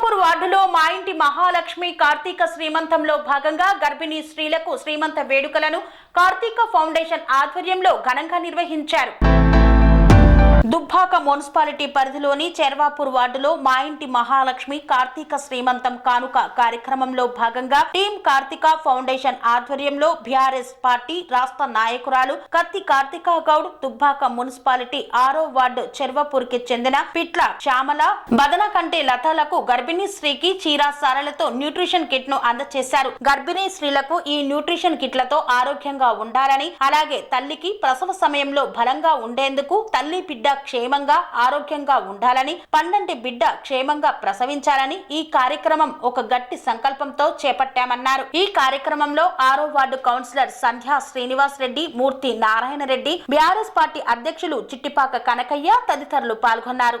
చెర్వపూర్ వార్డులో మా ఇంటి మహాలక్ష్మి కార్తీక శ్రీమంతంలో భాగంగా గర్భిణీ స్త్రీలకు శ్రీమంత వేడుకలను కార్తీక ఫౌండేషన్ ఆధ్వర్యంలో ఘనంగా నిర్వహించారు. దుబ్బాక మున్సిపాలిటీ పరిధిలోని చెర్వాపూర్ వార్డులో మా ఇంటి మహాలక్ష్మి కార్తీక శ్రీమంతం కానుక కార్యక్రమంలో భాగంగా టీం కార్తీక ఫౌండేషన్ ఆధ్వర్యంలో బీఆర్ఎస్ పార్టీ రాష్ట్ర నాయకురాలు కత్తి కార్తీక గౌడ్ దుబ్బాక మున్సిపాలిటీ ఆరో వార్డు చెర్వపూర్కి చెందిన పిట్ల శ్యామల బదన కంటే లతలకు గర్భిణీ స్త్రీకి చీరా సారలతో న్యూట్రిషన్ కిట్ను అందజేశారు గర్భిణీ స్త్రీలకు ఈ న్యూట్రిషన్ కిట్లతో ఆరోగ్యంగా ఉండాలని అలాగే తల్లికి ప్రసవ సమయంలో బలంగా ఉండేందుకు తల్లి బిడ్డ క్షేమంగా ఆరోగ్యంగా ఉండాలని పండంటి బిడ్డ క్షేమంగా ప్రసవించాలని ఈ కార్యక్రమం ఒక గట్టి సంకల్పంతో చేపట్టామన్నారు. ఈ కార్యక్రమంలో ఆరో ward councillor Sandhya Srinivas Reddy Murthy Narayana Reddy BRS party అధ్యక్షులు చిట్టిపాక కనకయ్య తదితరులు పాల్గొన్నారు.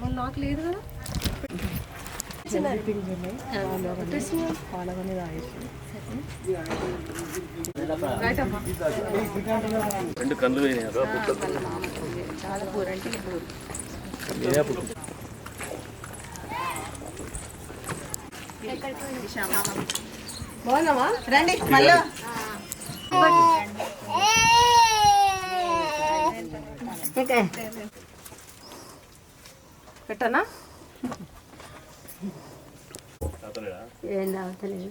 మరి నాకు లేదు కదా. రెండు కళ్ళు. చాలా పుట్టు. బాగున్నావా? రండి మళ్ళీ. పెట్టనా? ఏం తాగుతలేదు